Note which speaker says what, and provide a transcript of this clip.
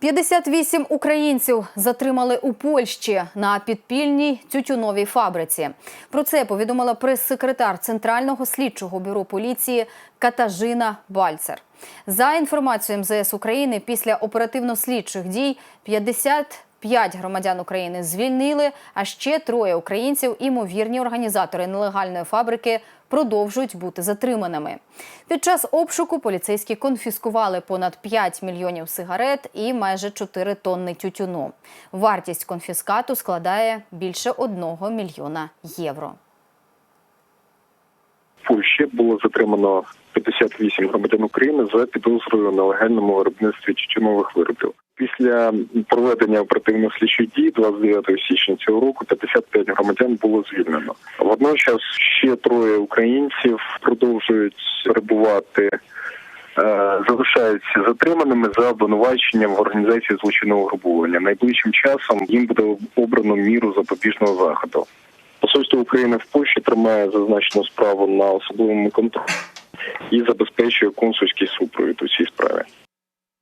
Speaker 1: 58 українців затримали у Польщі на підпільній тютюновій фабриці. Про це повідомила прес-секретар Центрального слідчого бюро поліції Катажина Бальцер. За інформацією МЗС України, після оперативно-слідчих дій 55 громадян України звільнили, а ще троє українців, імовірні організатори нелегальної фабрики, продовжують бути затриманими. Під час обшуку поліцейські конфіскували понад 5 мільйонів сигарет і майже 4 тонни тютюну. Вартість конфіскату складає більше 1 мільйона євро.
Speaker 2: Польщі було затримано 58 громадян України за підозрою на легальному виробництві тютюнових виробів. Після проведення оперативно-слідчих дій 29 січня цього року 55 громадян було звільнено. Водночас ще троє українців продовжують перебувати. е, Залишаються затриманими за обвинуваченням в організації злочинного групування. Найближчим часом їм буде обрано міру запобіжного заходу. Посольство України в Польщі тримає зазначену справу на особливому контролі і забезпечує консульський супровід у цій справі.